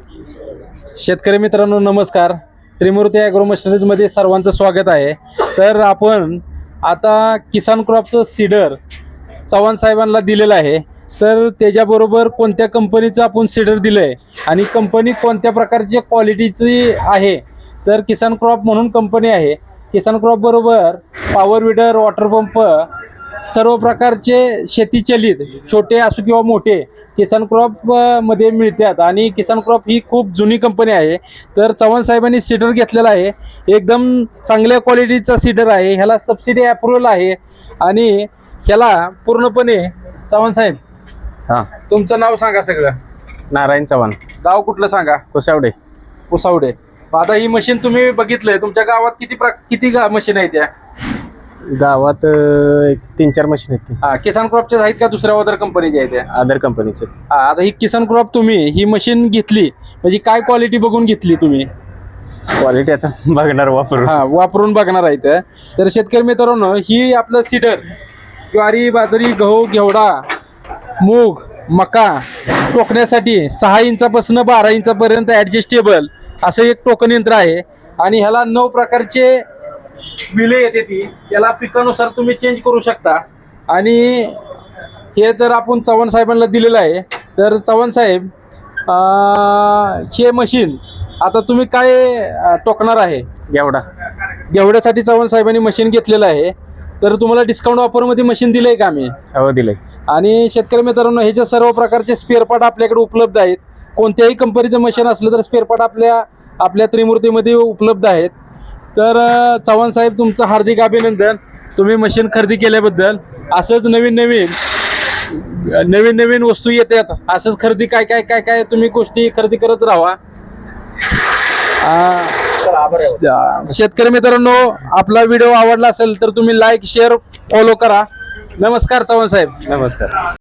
शेतकरी मित्रांनो नमस्कार. त्रिमूर्ती ॲग्रो मशिनरीजमध्ये सर्वांचं स्वागत आहे. तर आपण आता किसान क्रॉपचं सीडर चव्हाण साहेबांना दिलेलं आहे. तर त्याच्याबरोबर कोणत्या कंपनीचं आपण सीडर दिलं आहे आणि कंपनी कोणत्या प्रकारची क्वालिटीची आहे? तर किसान क्रॉप म्हणून कंपनी आहे. किसान क्रॉप बरोबर पॉवर विडर वॉटर पंप सर्व प्रकारचे शेतीचलित छोटे असो किंवा मोठे किसान क्रॉपमध्ये मिळतात. आणि किसान क्रॉप ही खूप जुनी कंपनी आहे. तर चव्हाण साहेबांनी सीडर घेतलेला आहे. एकदम चांगल्या क्वालिटीचा सीडर आहे. ह्याला सबसिडी अप्रुव्हल आहे. आणि ह्याला पूर्णपणे चव्हाण साहेब हा. तुमचं नाव सांगा सगळं. नारायण चव्हाण. गाव कुठलं सांगा? कोसावडे. पुसावडे आता ही मशीन तुम्ही बघितलंय. तुमच्या गावात किती प्र किती मशीन आहेत त्या गावात अं, एक तीन चार मशीन आहेत हा, किसान क्रॉपच्या आहेत का दुसऱ्या अदर कंपनीच्या आहेत त्या अदर कंपनीचे हा, आता ही किसान क्रॉप तुम्ही ही मशीन घेतली म्हणजे काय क्वालिटी बघून घेतली तुम्ही? क्वालिटी आता बघणार वापरून हा वापरून बघणार आहे इथं. तर शेतकरी मित्रांनो ही आपलं सीडर ज्वारी बाजरी गहू घेवडा मूग मका टोकण्यासाठी सहा इंचापासून बारा इंचापर्यंत ॲडजस्टेबल असं एक टोकन यंत्र आहे. आणि ह्याला नऊ प्रकारचे बिले येते ती याला पिकानुसार तुम्ही चेंज करू शकता. आणि हे तर आपण चव्हाण साहेबांना दिलेलं आहे तर चव्हाण साहेब हे मशीन आता तुम्ही काय टोकणार आहे? गेवडा एवढ्यासाठी चव्हाण साहेबांनी मशीन घेतलेलं आहे. तर तुम्हाला डिस्काउंट ऑफरमध्ये मशीन दिलंय का आम्ही? हो दिलंय. आणि शेतकरी मित्रांनो हे जे सर्व प्रकारचे स्पेअर पार्ट आपल्याकडे उपलब्ध आहेत कोणत्याही कंपनीचं मशीन असलं तर स्पेअर पार्ट आपल्या आपल्या त्रिमूर्तीमध्ये उपलब्ध आहेत. तर चव्हाण साहेब तुमचं हार्दिक अभिनंदन. तुम्ही मशीन खरेदी केल्याबद्दल असंच नवीन नवीन नवीन नवीन वस्तू येतात असंच खरेदी काय काय काय काय तुम्ही गोष्टी खरेदी करत राहा. शेतकरी मित्रांनो आपला व्हिडिओ आवडला असेल तर तुम्ही लाईक शेअर फॉलो करा. नमस्कार चव्हाण साहेब. नमस्कार.